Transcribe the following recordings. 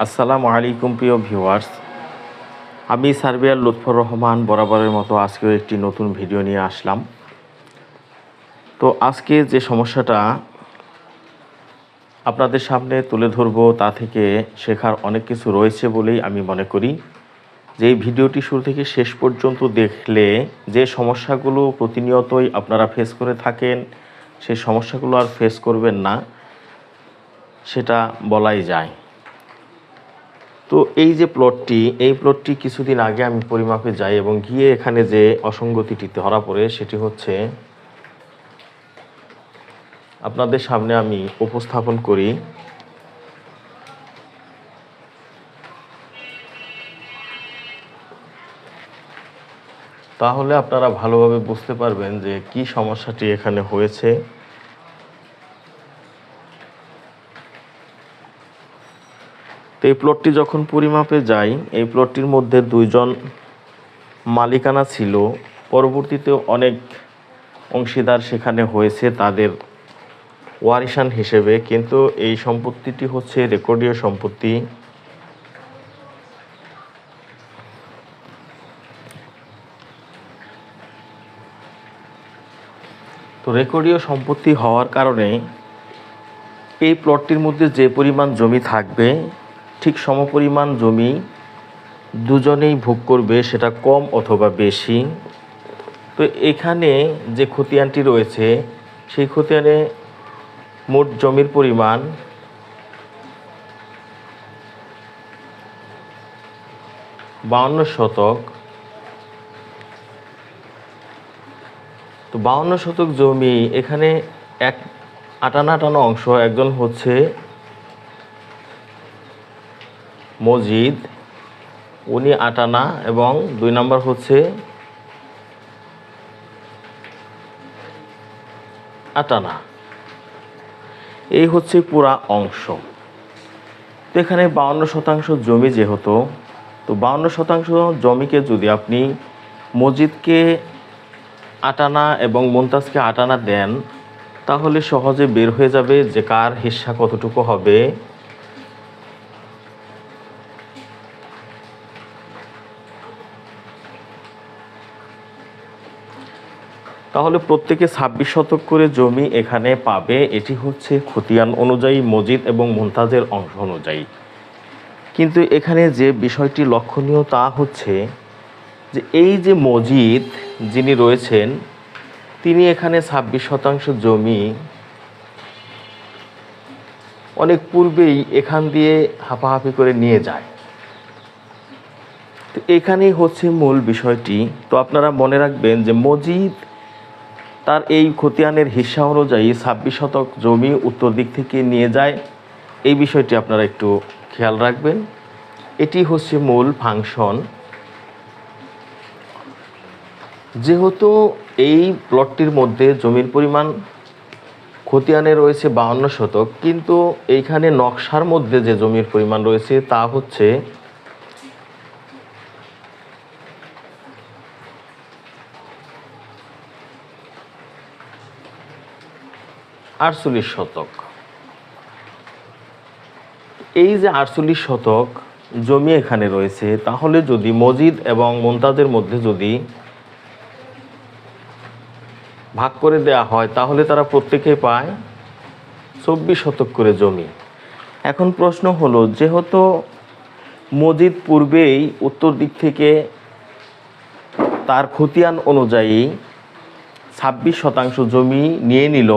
আসসালামু আলাইকুম প্রিয় ভিউয়ার্স। আমি সার্বিয়ার লুৎফর রহমান বরাবরের মতো আজকেও একটি নতুন ভিডিও নিয়ে আসলাম। তো আজকে যে সমস্যাটা আপনাদের সামনে তুলে ধরবো তা থেকে শেখার অনেক কিছু রয়েছে বলেই আমি মনে করি। যে ভিডিওটি শুরু থেকে শেষ পর্যন্ত দেখলে যে সমস্যাগুলো প্রতিনিয়তই আপনারা ফেস করে থাকেন, সেই সমস্যাগুলো আর ফেস করবেন না, সেটা বলাই যায়। তো এই যে প্লটটি এই প্লটটি কিছুদিন আগে আমি পরিমাপে যাই এবং গিয়ে এখানে যে অসঙ্গতিটি ধরা পড়ে সেটি হচ্ছে, আপনাদের সামনে আমি উপস্থাপন করি। তাহলে আপনারা ভালোভাবে বুঝতে পারবেন যে কি সমস্যাটি এখানে হয়েছে। তো এই প্লটটি যখন পরিমাপে যাই, এই প্লটটির মধ্যে দুইজন মালিকানা ছিল। পরবর্তীতে অনেক অংশীদার সেখানে হয়েছে তাদের ওয়ারিশান হিসেবে, কিন্তু এই সম্পত্তিটি হচ্ছে রেকর্ডীয় সম্পত্তি। তো রেকর্ডীয় সম্পত্তি হওয়ার কারণে এই প্লটটির মধ্যে যে পরিমাণ জমি থাকবে ঠিক সমপরিমাণ জমি দুজনেই ভোগ করবে, সেটা কম অথবা বেশি। তো এখানে যে খতিয়ানটি রয়েছে, সেই খতিয়ানে মোট জমির পরিমাণ বাউন্ন শতক। তো বাউন্ন শতক জমি, এখানে এক আটানা আটানো অংশ একজন হচ্ছে মজিদ, উনি আটানা এবং দুই নম্বর হচ্ছে আটানা। এই হচ্ছে পুরা অংশ। তো এখানে বাউন্ন শতাংশ জমি যেহেতু, তো বাউন্ন শতাংশ জমিকে যদি আপনি মসজিদকে আটানা এবং মমতাজকে আটানা দেন, তাহলে সহজে বের হয়ে যাবে যে কার হিস্সা কতটুকু হবে। তাহলে প্রত্যেকে ছাব্বিশ শতক করে জমি এখানে পাবে। এটি হচ্ছে খতিয়ান অনুযায়ী, মজিদ এবং মুমতাজের অংশ অনুযায়ী। কিন্তু এখানে যে বিষয়টি লক্ষণীয় তা হচ্ছে যে এই যে মজিদ যিনি রয়েছেন, তিনি এখানে ছাব্বিশ শতাংশ জমি অনেক পূর্বেই এখান দিয়ে হাঁপাহাপি করে নিয়ে যায়। তো এখানেই হচ্ছে মূল বিষয়টি। তো আপনারা মনে রাখবেন যে মজিদ তার এই খতিয়ানের হিস্সা অনুযায়ী ছাব্বিশ শতক জমি উত্তর দিক থেকে নিয়ে যায়। এই বিষয়টি আপনারা একটু খেয়াল রাখবেন। এটি হচ্ছে মূল ফাংশন। যেহেতু এই প্লটটির মধ্যে জমির পরিমাণ খতিয়ানে রয়েছে বাহান্ন শতক, কিন্তু এইখানে নকশার মধ্যে যে জমির পরিমাণ রয়েছে তা হচ্ছে আটচল্লিশ শতক। এই যে আটচল্লিশ শতক জমি এখানে রয়েছে, তাহলে যদি মজিদ এবং মমতাজের মধ্যে যদি ভাগ করে দেয়া হয়, তাহলে তারা প্রত্যেকে পায় চব্বিশ শতক করে জমি। এখন প্রশ্ন হলো, যেহেতু মজিদ পূর্বেই উত্তর দিক থেকে তার খতিয়ান অনুযায়ী ছাব্বিশ শতাংশ জমি নিয়ে নিল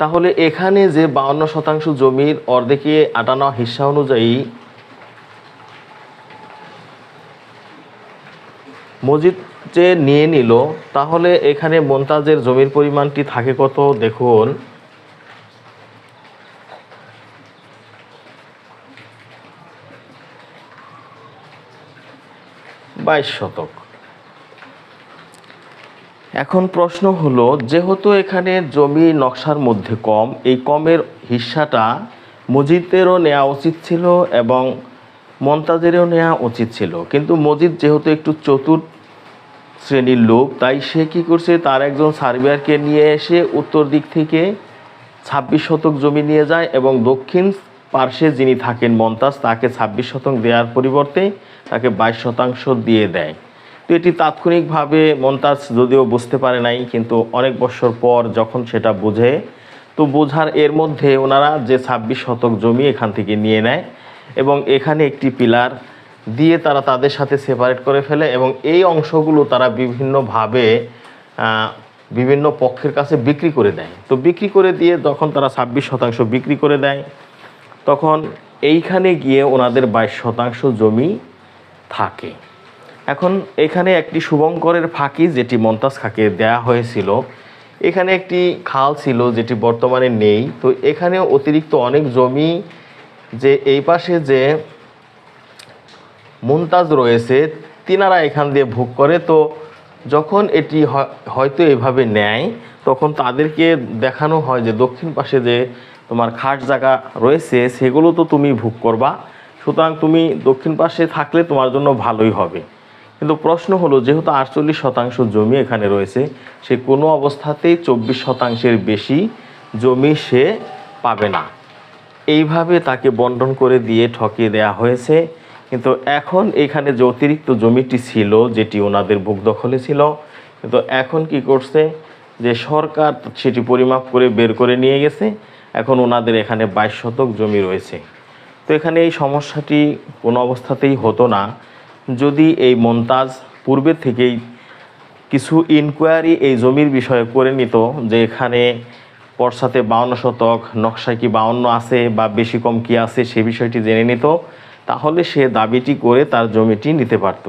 তাহলে এখানে যে বাউন্ন শতাংশ জমির অর্ধেকে আটানো হিস্সা অনুযায়ী মসজিদ যে নিয়ে নিল, তাহলে এখানে মমতাজের জমির পরিমাণটি থাকে কত? দেখুন। বাইশ শতক। এখন প্রশ্ন হলো, যেহেতু এখানে জমি নকশার মধ্যে কম, এই কমের হিস্সাটা মজিদেরও নেওয়া উচিত ছিল এবং মমতাজেরও নেওয়া উচিত ছিল। কিন্তু মজিদ যেহেতু একটু চতুর শ্রেণির লোক, তাই সে কি করছে? তার একজন সার্ভেয়ারকে নিয়ে এসে উত্তর দিক থেকে ছাব্বিশ শতক জমি নিয়ে যায় এবং দক্ষিণ পার্শ্বে যিনি থাকেন মমতাজ তাকে ছাব্বিশ শতক দেওয়ার পরিবর্তে তাকে বাইশ শতাংশ দিয়ে দেয়। তো এটি তাৎক্ষণিকভাবে মমতাজ যদিও বুঝতে পারে নাই, কিন্তু অনেক বছর পর যখন সেটা বোঝে, তো বোঝার এর মধ্যে ওনারা যে ছাব্বিশ শতক জমি এখান থেকে নিয়ে নেয় এবং এখানে একটি পিলার দিয়ে তারা তাদের সাথে সেপারেট করে ফেলে এবং এই অংশগুলো তারা বিভিন্নভাবে বিভিন্ন পক্ষের কাছে বিক্রি করে দেয়। তো বিক্রি করে দিয়ে যখন তারা ছাব্বিশ শতাংশ বিক্রি করে দেয়, তখন এইখানে গিয়ে ওনাদের বাইশ শতাংশ জমি থাকে। এখন এখানে একটি শুভঙ্করের ফাঁকি যেটি মন্তাজ খাকে দেয়া হয়েছিল। এখানে একটি খাল ছিল যেটি বর্তমানে নেই। তো এখানে অতিরিক্ত অনেক জমি যে এই পাশে যে মুমতাজ রয়েছে, তিনারা এখান দিয়ে ভোগ করে। তো যখন এটি হয়- হয়তো এভাবে নেয়, তখন তাদেরকে দেখানো হয় যে দক্ষিণ পাশে যে তোমার খাস জায়গা রয়েছে, সেগুলো তো তুমি ভোগ করবা। সুতরাং তুমি দক্ষিণ পাশে থাকলে তোমার জন্য ভালোই হবে। কিন্তু প্রশ্ন হলো, যেহেতু আটচল্লিশ শতাংশ জমি এখানে রয়েছে, সে কোনো অবস্থাতেই চব্বিশ শতাংশের বেশি জমি সে পাবে না। এইভাবে তাকে বন্টন করে দিয়ে ঠকিয়ে দেয়া হয়েছে। কিন্তু এখন এখানে যে অতিরিক্ত জমিটি ছিল, যেটি ওনাদের বুক দখলে ছিল, কিন্তু এখন কি করছে? যে সরকার সেটি পরিমাপ করে বের করে নিয়ে গেছে। এখন ওনাদের এখানে বাইশ শতক জমি রয়েছে। তো এখানে এই সমস্যাটি কোনো অবস্থাতেই হতো না। যদি এই মন্তাজ পূর্বের থেকেই কিছু ইনকোয়ারি এই জমির বিষয়ে করে নিত যে এখানে পর্সাতে বাউন্ন শতক, নকশায় কি বাউন্ন আছে বা বেশি কম কি আছে, সে বিষয়টি জেনে নিত, তাহলে সে দাবিটি করে তার জমিটি নিতে পারত।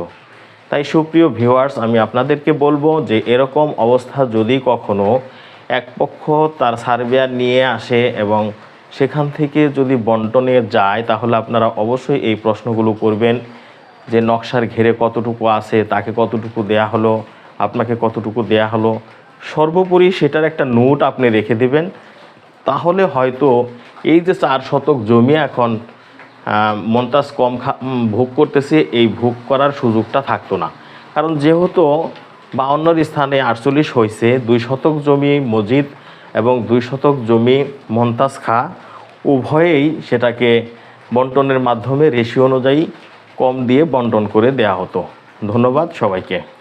তাই সুপ্রিয় ভিউয়ার্স আমি আপনাদেরকে বলব যে এরকম অবস্থা যদি কখনো এক পক্ষ তার সার্ভেয়ার নিয়ে আসে এবং সেখান থেকে যদি বন্টনে যায়, তাহলে আপনারা অবশ্যই এই প্রশ্নগুলো করবেন। যে নকশার ঘেরে কতটুকু আছে, তাকে কতটুকু দেয়া হলো, আপনাকে কতটুকু দেয়া হলো, সর্বোপরি সেটার একটা নোট আপনি রেখে দেবেন। তাহলে হয়তো এই যে চার শতক জমি এখন মন্তাজ কম ভোগ করতেছে, এই ভোগ করার সুযোগটা থাকতো না। কারণ যেহেতু বাউন্নর স্থানে আটচল্লিশ হয়েছে দুই শতক জমি মসজিদ এবং দুই শতক জমি মন্তাজ খা, উভয়েই সেটাকে বন্টনের মাধ্যমে রেশিও অনুযায়ী কম দিয়ে বন্টন করে দেয়া হতো। ধন্যবাদ সবাইকে।